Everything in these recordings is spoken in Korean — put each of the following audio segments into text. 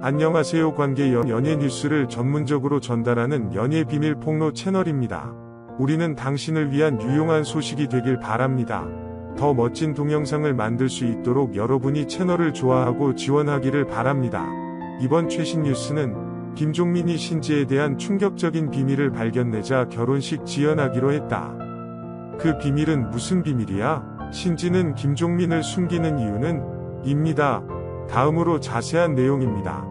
안녕하세요 관계 연- 연예 뉴스를 전문적으로 전달하는 연예 비밀 폭로 채널입니다. 우리는 당신을 위한 유용한 소식이 되길 바랍니다. 더 멋진 동영상을 만들 수 있도록 여러분이 채널을 좋아하고 지원하기를 바랍니다. 이번 최신 뉴스는 김종민이 신지에 대한 충격적인 비밀을 발견내자 결혼식 지연하기로 했다. 그 비밀은 무슨 비밀이야? 신지는 김종민을 숨기는 이유는? 입니다. 다음으로 자세한 내용입니다.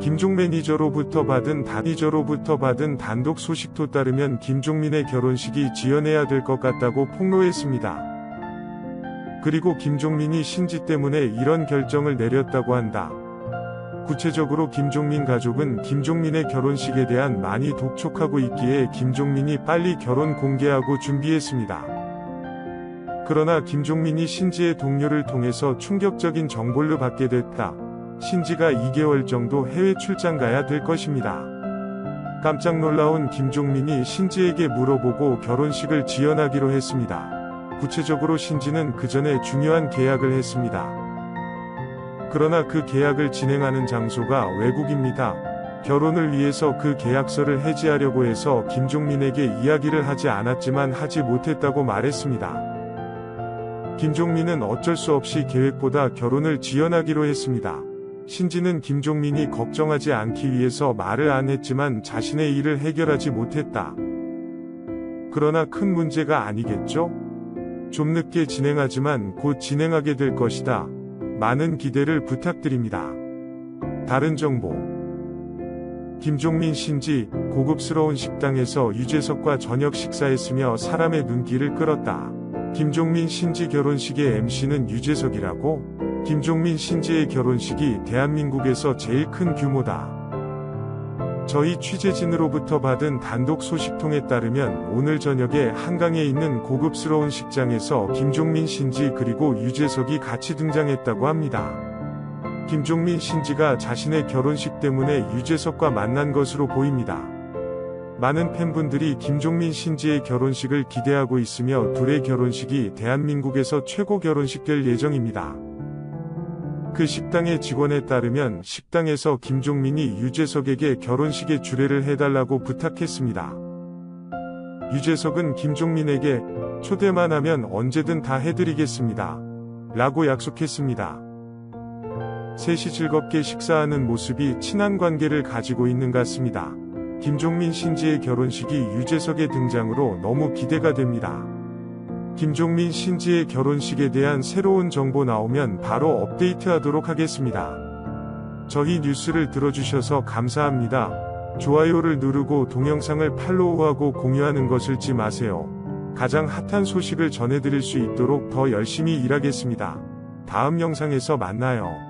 김종 매니저로부터 받은 단위저로부터 받은 단독 소식도 따르면 김종민의 결혼식이 지연해야 될 것 같다고 폭로했습니다. 그리고 김종민이 신지 때문에 이런 결정을 내렸다고 한다. 구체적으로 김종민 가족은 김종민의 결혼식에 대한 많이 독촉하고 있기에 김종민이 빨리 결혼 공개하고 준비했습니다. 그러나 김종민이 신지의 동료를 통해서 충격적인 정보를 받게 됐다. 신지가 2개월 정도 해외 출장 가야 될 것입니다. 깜짝 놀라운 김종민이 신지에게 물어보고 결혼식을 지연하기로 했습니다. 구체적으로 신지는 그 전에 중요한 계약을 했습니다. 그러나 그 계약을 진행하는 장소가 외국입니다. 결혼을 위해서 그 계약서를 해지하려고 해서 김종민에게 이야기를 하지 않았지만 하지 못했다고 말했습니다. 김종민은 어쩔 수 없이 계획보다 결혼을 지연하기로 했습니다. 신지는 김종민이 걱정하지 않기 위해서 말을 안 했지만 자신의 일을 해결하지 못했다. 그러나 큰 문제가 아니겠죠? 좀 늦게 진행하지만 곧 진행하게 될 것이다. 많은 기대를 부탁드립니다. 다른 정보. 김종민 신지 고급스러운 식당에서 유재석과 저녁 식사했으며 사람의 눈길을 끌었다. 김종민 신지 결혼식의 MC는 유재석이라고? 김종민 신지의 결혼식이 대한민국에서 제일 큰 규모다. 저희 취재진으로부터 받은 단독 소식통에 따르면 오늘 저녁에 한강에 있는 고급스러운 식장에서 김종민 신지 그리고 유재석이 같이 등장했다고 합니다. 김종민 신지가 자신의 결혼식 때문에 유재석과 만난 것으로 보입니다. 많은 팬분들이 김종민 신지의 결혼식을 기대하고 있으며 둘의 결혼식이 대한민국에서 최고 결혼식 될 예정입니다. 그 식당의 직원에 따르면 식당에서 김종민이 유재석에게 결혼식에 주례를 해달라고 부탁했습니다. 유재석은 김종민에게 초대만 하면 언제든 다 해드리겠습니다. 라고 약속했습니다. 셋이 즐겁게 식사하는 모습이 친한 관계를 가지고 있는 것 같습니다. 김종민 신지의 결혼식이 유재석의 등장으로 너무 기대가 됩니다. 김종민 신지의 결혼식에 대한 새로운 정보 나오면 바로 업데이트하도록 하겠습니다. 저희 뉴스를 들어주셔서 감사합니다. 좋아요를 누르고 동영상을 팔로우하고 공유하는 것을 잊지 마세요. 가장 핫한 소식을 전해드릴 수 있도록 더 열심히 일하겠습니다. 다음 영상에서 만나요.